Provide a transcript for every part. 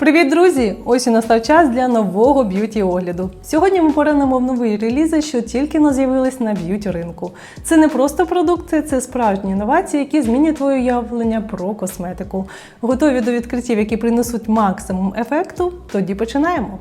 Привіт, друзі! Ось і настав час для нового б'юті огляду. Сьогодні ми поранемо в нові релізи, що тільки но з'явились на б'юті ринку. Це не просто продукти, це справжні інновації, які змінять твоє уявлення про косметику. Готові до відкриттів, які принесуть максимум ефекту? Тоді починаємо.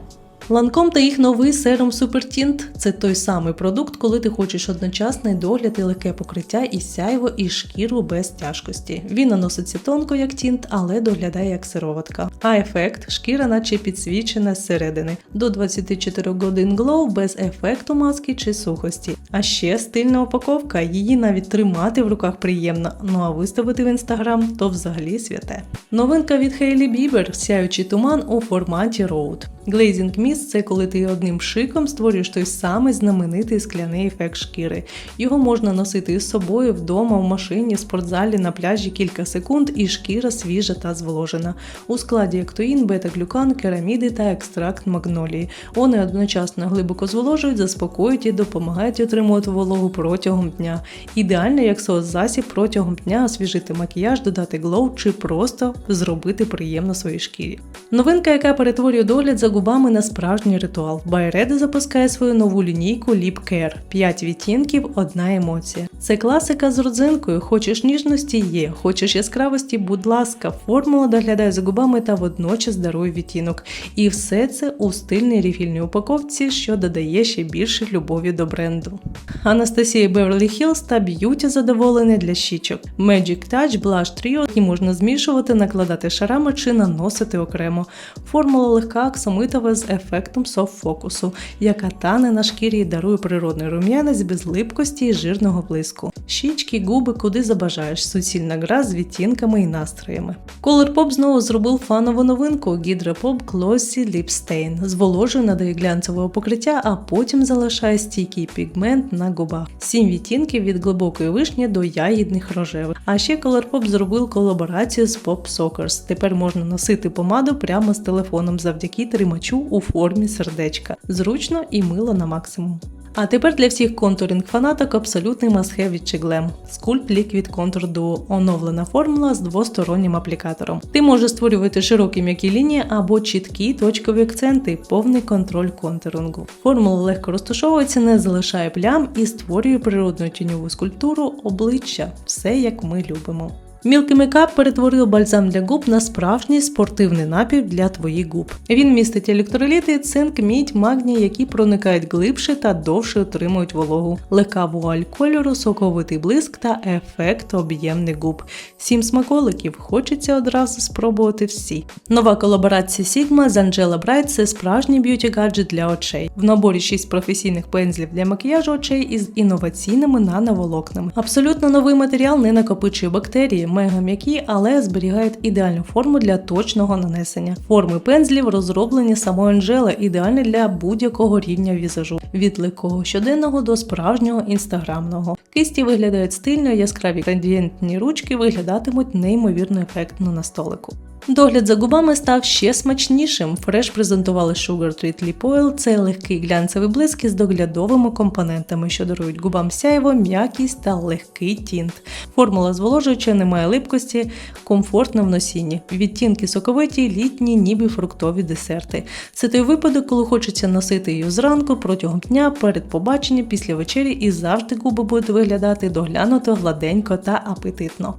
Ланком та їх новий серум Tint – це той самий продукт, коли ти хочеш одночасний догляд і легке покриття і сяйво, і шкіру без тяжкості. Він наноситься тонко, як тінт, але доглядає як сироватка. А ефект шкіра, наче підсвічена зсередини. До 24 годин глоу без ефекту маски чи сухості. А ще стильна упаковка, її навіть тримати в руках приємно. Ну а виставити в інстаграм то взагалі святе. Новинка від Хейлі Бібер сяючий туман у форматі Road. Glazing Mist – це коли ти одним шиком створюєш той самий знаменитий скляний ефект шкіри. Його можна носити із собою вдома, в машині, в спортзалі, на пляжі кілька секунд, і шкіра свіжа та зволожена. У складі ектоїн, бета-глюкан, кераміди та екстракт магнолії. Вони одночасно глибоко зволожують, заспокоюють і допомагають отримувати вологу протягом дня. Ідеально як соцзасіб протягом дня освіжити макіяж, додати глоу чи просто зробити приємно своїй шкірі. Новинка, яка перетворює догляд за губами на справжній ритуал. Байреда запускає свою нову лінійку Lip Care. 5 відтінків, одна емоція. Це класика з родзинкою. Хочеш ніжності є, хочеш яскравості, будь ласка, формула доглядає за губами та водночас дарує відтінок. І все це у стильній рефільній упаковці, що додає ще більше любові до бренду. Анастасія Беверлі Хіллз та б'юті задоволені для щічок. Magic Touch Blush Trio, які можна змішувати, накладати шарами чи наносити окремо. Формула легка аксамитова з ефектом софт-фокусу, яка тане на шкірі і дарує природний рум'янець без липкості і жирного блиску. Щічки, губи, куди забажаєш, суцільна гра з відтінками і настроями. Colourpop знову зробив фанову новинку Hydra Pop Glossy Lip Stain. Зволожує надає глянцевого покриття, а потім залишає стійкий пігмент на губах. Сім відтінків від глибокої вишні до ягідних рожевих. А ще Colourpop зробив колаборацію з Pop Sockers. Тепер можна носити помаду прямо з телефоном завдяки тримачу у формі сердечка. Зручно і мило на максимум. А тепер для всіх контуринг фанаток абсолютний мастхев від Чиглем. Sculpt Liquid Contour Duo – оновлена формула з двостороннім аплікатором. Ти можеш створювати широкі м'які лінії або чіткі точкові акценти, повний контроль контурингу. Формула легко розташовується, не залишає плям і створює природну тіньову скульптуру обличчя. Все як ми любимо. Milky Makeup перетворив бальзам для губ на справжній спортивний напій для твоїх губ. Він містить електроліти, цинк, мідь, магній, які проникають глибше та довше отримують вологу, легка вуаль кольору, соковитий блиск та ефект об'ємних губ. Сім смаколиків хочеться одразу спробувати всі. Нова колаборація Sigma з Angela Bright – це справжній б'юті гаджет для очей. В наборі 6 професійних пензлів для макіяжу очей із інноваційними нановолокнами. Абсолютно новий матеріал не накопичує бактерії мега м'які, але зберігають ідеальну форму для точного нанесення. Форми пензлів розроблені самою Анжела, ідеальні для будь-якого рівня візажу, від легкого щоденного до справжнього інстаграмного. Кисті виглядають стильно, яскраві градієнтні ручки виглядатимуть неймовірно ефектно на столику. Догляд за губами став ще смачнішим. Фреш презентували Sugar Treat Lip Oil – це легкий глянцевий блиск із доглядовими компонентами, що дарують губам сяйво, м'якість та легкий тінт. Формула зволожуюча, немає липкості, комфортна в носінні. Відтінки соковиті, літні, ніби фруктові десерти. Це той випадок, коли хочеться носити її зранку, протягом дня, перед побаченням, після вечері і завжди губи будуть виглядати доглянуто, гладенько та апетитно.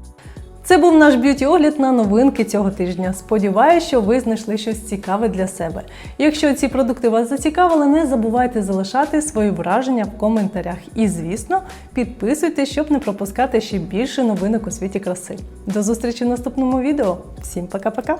Це був наш б'юті огляд на новинки цього тижня. Сподіваюся, що ви знайшли щось цікаве для себе. Якщо ці продукти вас зацікавили, не забувайте залишати свої враження в коментарях. І, звісно, підписуйтесь, щоб не пропускати ще більше новинок у світі краси. До зустрічі в наступному відео. Всім пока-пока!